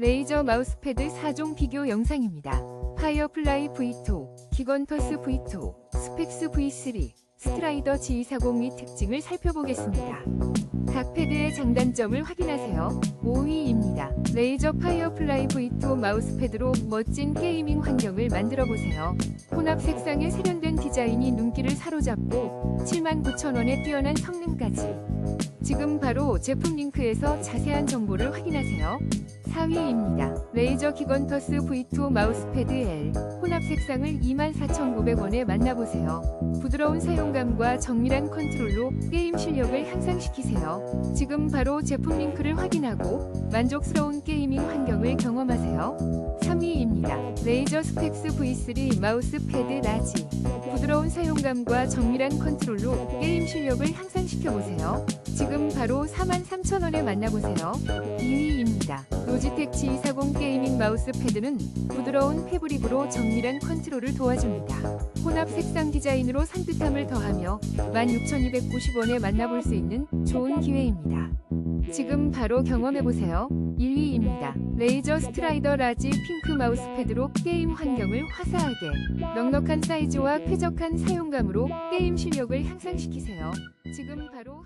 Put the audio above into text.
레이저 마우스패드 4종 비교 영상입니다. 파이어플라이 V2, 기건터스 V2, 스펙스 V3, 스트라이더 G240 및 특징을 살펴보겠습니다. 각 패드의 장단점을 확인하세요. 5위입니다. 레이저 파이어플라이 V2 마우스패드로 멋진 게이밍 환경을 만들어 보세요. 혼합 색상의 세련된 디자인이 눈길을 사로잡고 79,000원의 뛰어난 성능까지. 지금 바로 제품 링크에서 자세한 정보를 확인하세요. 4위입니다. 레이저 기건터스 V2 마우스패드 L 혼합 색상을 24,900원에 만나보세요. 부드러운 사용감과 정밀한 컨트롤로 게임 실력을 향상시키세요. 지금 바로 제품 링크를 확인하고 만족스러운 게이밍 환경을 경험하세요. 3위 입니다. 레이저 스펙스 V3 마우스 패드 라지 부드러운 사용감과 정밀한 컨트롤로 게임 실력을 향상시켜보세요. 지금 바로 43,000원에 만나보세요. 2위입니다. 로지텍 G240 게이밍 마우스 패드는 부드러운 패브릭으로 정밀한 컨트롤을 도와줍니다. 혼합 색상 디자인으로 산뜻함을 더하며 16,290원에 만나볼 수 있는 좋은 기회입니다. 지금 바로 경험해보세요. 1위입니다. 레이저 스트라이더 라지 핑크 마우스 패드로 게임 환경을 화사하게 넉넉한 사이즈와 쾌적한 사용감으로 게임 실력을 향상시키세요. 지금 바로